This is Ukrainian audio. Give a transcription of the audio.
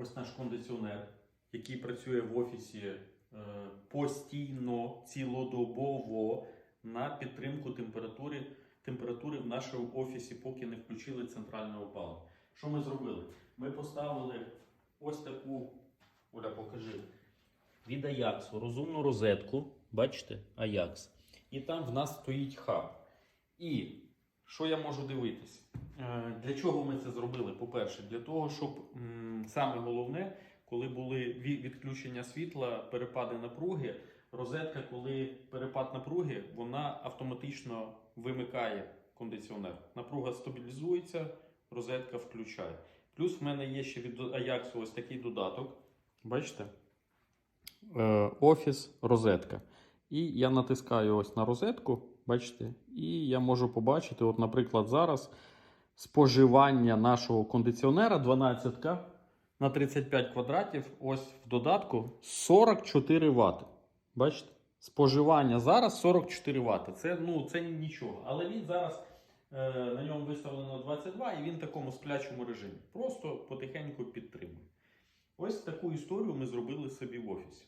ось наш кондиціонер, який працює в офісі е, постійно, цілодобово на підтримку температури, температури в нашому офісі, поки не включили центральне опалення. Що ми зробили? Ми поставили ось таку, Оля, покажи, від Аяксу розумну розетку. Бачите, Аякс. І там в нас стоїть хаб. І що я можу дивитись? Е, Для чого ми це зробили? По-перше, для того, щоб саме головне, коли були відключення світла, перепади напруги, розетка, коли перепад напруги, вона автоматично вимикає кондиціонер. Напруга стабілізується, розетка включає. Плюс в мене є ще від Ajax ось такий додаток. Бачите? Е, Офіс розетка. І я натискаю ось на розетку, бачите, і я можу побачити, от, наприклад, зараз споживання нашого кондиціонера 12 на 35 квадратів, ось в додатку 44 Вт. Бачите? Споживання зараз 44 Вт. Це, ну, це нічого. Але він зараз е, на ньому виставлено 22 і він в такому сплячому режимі. Просто потихеньку підтримує. Ось таку історію ми зробили собі в офісі.